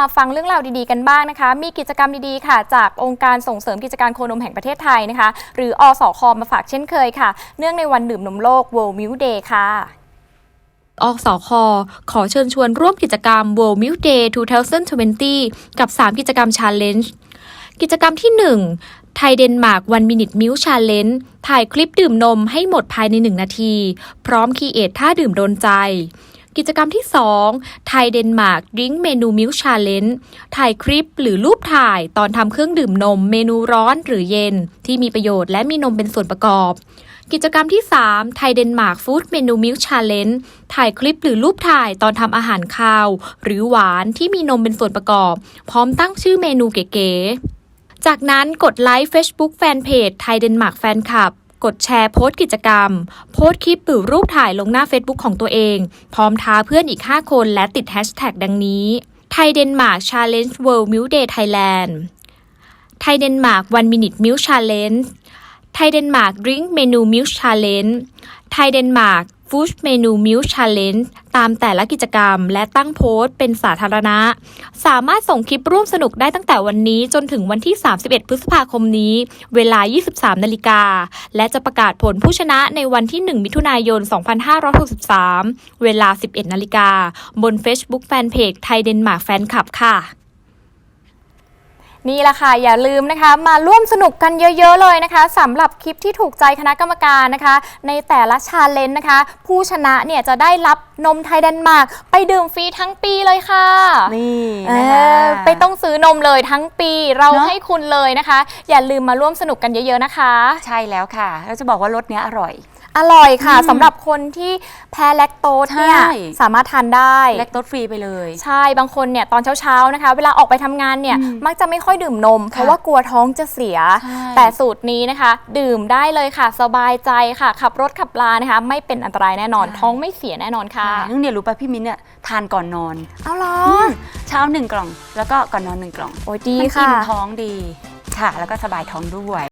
มาฟังเรื่องราวดีๆกันบ้างนะคะ มีกิจกรรมดีๆค่ะ จากองค์การส่งเสริมกิจการโคนมแห่งประเทศไทยนะคะ หรืออสคมาฝากเช่นเคยค่ะ เนื่องในวันดื่มนมโลก World Milk Day ค่ะอสคขอเชิญชวนร่วมกิจกรรม World Milk Day 2020 กับ 3 กิจกรรม Challenge กิจกรรมที่ 1 ไทยเดนมาร์กวันมินิทมิลชาเลนจ์ถ่ายคลิปดื่มนมให้หมดภายใน 1 นาที พร้อมคีเอทท่าดื่มโดนใจ กิจกรรมที่ 2 ไทยเดนมาร์กดริงเมนูมิลชาเลนจ์ถ่ายคลิปหรือรูปถ่ายตอนทำเครื่องดื่มนม เมนูร้อนหรือเย็น ที่มีประโยชน์และมีนมเป็นส่วนประกอบ กิจกรรมที่ 3 ไทยเดนมาร์กฟู้ดเมนูมิลชาเลนจ์ถ่ายคลิปหรือรูปถ่ายตอนทำอาหารคาว หรือหวานที่มีนมเป็นส่วนประกอบ พร้อมตั้งชื่อเมนูเก๋ๆจากนั้นกดไลค์ Facebook Fanpage ไทยเดนมาร์กแฟนคลับ กดแชร์โพสต์กิจกรรม โพสต์คลิปหรือรูปถ่ายลงหน้า Facebook ของตัวเอง พร้อมท้าเพื่อนอีก 5 คนและติดแฮชแท็กดังนี้ไทยเดนมาร์กชาเลนจ์เวิลด์มิวเดย์ไทยแลนด์ไทยเดนมาร์กวันมินิทมิวชาเลนจ์ไทยเดนมาร์กดริงก์เมนูมิลชาเลนจ์ไทยเดนมาร์ก Food Menu Milk Challenge ตามแต่ละกิจกรรม และตั้งโพสต์เป็นสาธารณะ สามารถส่งคลิปร่วมสนุกได้ตั้งแต่วันนี้จนถึงวันที่ 31 พฤษภาคมนี้ เวลา 23 นาฬิกา และจะประกาศผลผู้ชนะในวันที่ 1 มิถุนายน 2563 เวลา 11 นาฬิกา บน Facebook Fanpage ไทยเดนมาร์กแฟนคลับค่ะ นี่แหละค่ะ อย่าลืมนะคะ มาร่วมสนุกกันเยอะ ๆ เลยนะคะสำหรับคลิปที่ถูกใจคณะกรรมการนะคะ ในแต่ละชาเลนจ์นะคะ ผู้ชนะเนี่ยจะได้รับนมไทยเดนมาร์กไปดื่มฟรีทั้งปีเลยค่ะนี่เอนะคะอไปต้องซื้อนมเลยทั้งปีเราเนอะ ให้คุณเลยนะคะ อย่าลืมมาร่วมสนุกกันเยอะ ๆ นะคะ ใช่แล้วค่ะแล้วจะบอกว่ารสเนี้ยอร่อย อร่อยค่ะอืมสำหรับคนที่แพ้แลคโตสเนี่ยใช่ สามารถทานได้ แลคโตสฟรีไปเลย ใช่บางคนเนี่ยตอนเช้าๆนะคะ เวลาออกไปทำงานเนี่ยอืมมักจะไม่ค่อยดื่มนม เพราะว่ากลัวท้องจะเสีย ใช่ แต่สูตรนี้นะคะ ดื่มได้เลยค่ะ สบายใจค่ะ ขับรถขับลานะคะ ไม่เป็นอันตรายแน่นอน ท้องไม่เสียแน่นอนค่ะค่ะนึกเนี่ยรู้ป่ะพี่มิ้นเนี่ยทานก่อนนอน เอาเหรอเช้าหนึ่งกล่อง แล้วก็ก่อนนอนหนึ่งกล่องโอ้ยดีมันค่ะ อิ่มท้องดีค่ะ แล้วก็สบายท้องด้วย